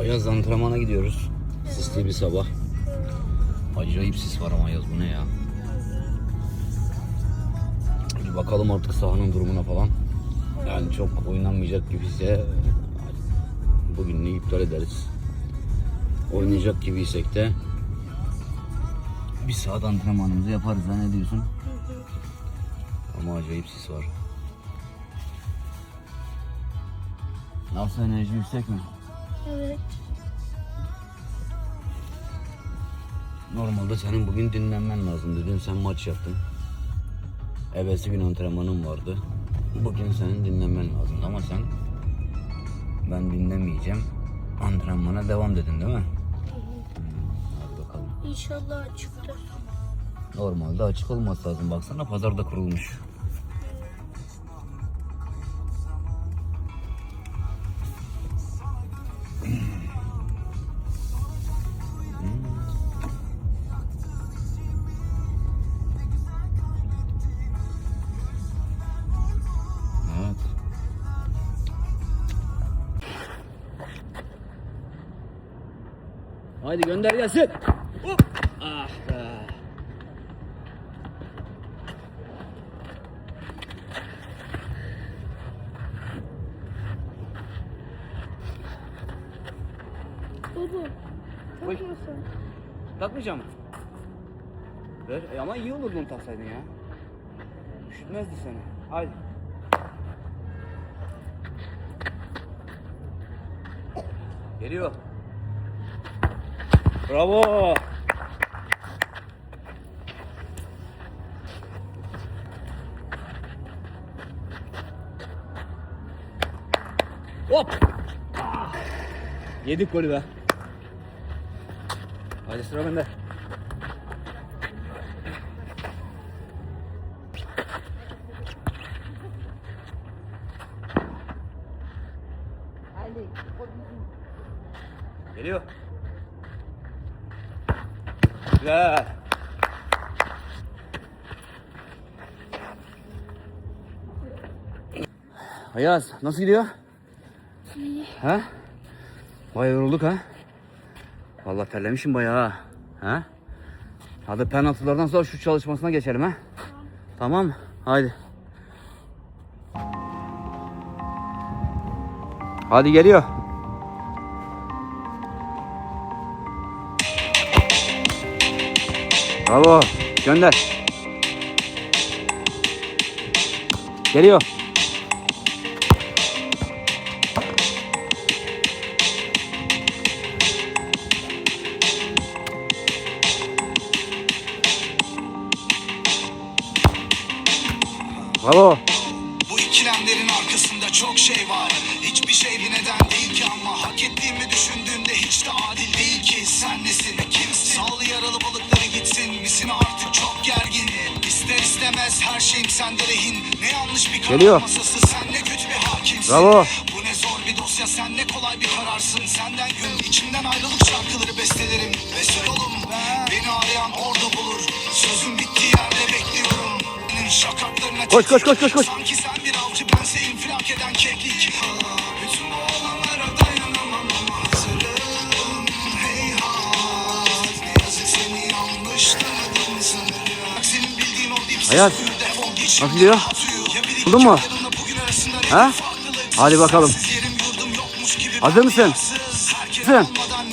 Ayaz antrenmana gidiyoruz. Sisli bir sabah. Acayip sis var ama Ayaz bu ne ya? Bir bakalım artık sahanın durumuna falan. Yani çok oynanmayacak gibiyse bugününü iptal ederiz. Oynayacak gibiysek de bir saat antrenmanımızı yaparız. Ha, ne diyorsun? Ama acayip sis var. Nasıl enerji yüksek mi? Evet. Normalde senin bugün dinlenmen lazım. Dün sen maç yaptın. Evvelsi gün antrenmanın vardı. Bugün senin dinlenmen lazım ama sen ben dinlemeyeceğim. Antrenmana devam dedin değil mi? Hadi bakalım. İnşallah açıktır. Normalde açık olması lazım. Baksana pazarda kurulmuş. Haydi gönder gelsin. Hop. Ah be. Baba. Oy. Takmasın. Takmayacağım. Ver. E ama iyi olurdu onu taksaydın ya. Üşütmezdi seni. Haydi. Geliyor. Bravo. Hop. Ah. Yedik golü be. Hadi sıra bende. Geliyor. Güzel. Ayaz nasıl gidiyor? İyi. Ha? Bayağı yorulduk ha. Vallahi terlemişim bayağı ha. Ha? Hadi penaltılardan sonra şu çalışmasına geçelim ha. Tamam. Haydi. Hadi geliyor. Bravo. Gönder. Geliyor. Bravo. Bu ikilemlerin arkasında çok şey var Hiçbir şey bir neden değil ki ama Hak ettiğimi düşündüğünde hiç de adil değil ki Geliyor. Bravo. Bu ne zor bir dosya sen ne kolay bir kararsın. Senden gün içimden ayrılık şarkıları bestelerim. Ve söyle oğlum Beni arayan orada bulur. Sözüm bittiği yerde bekliyorum. Şakaklarına Koş, koş, koş, koş, koş. Sanki sen bir avcı bense infilak eden keklik. Aa, Bütün bu olanlara dayanamam ama hazırım Heyhat ne yazık seni yanlış tanıdım sanırım. Senin bildiğin o dipsiz Hayat, nasıl gidiyor? Buldun mu? Ha? Hadi bakalım. Hazır mısın? Hazır. yarar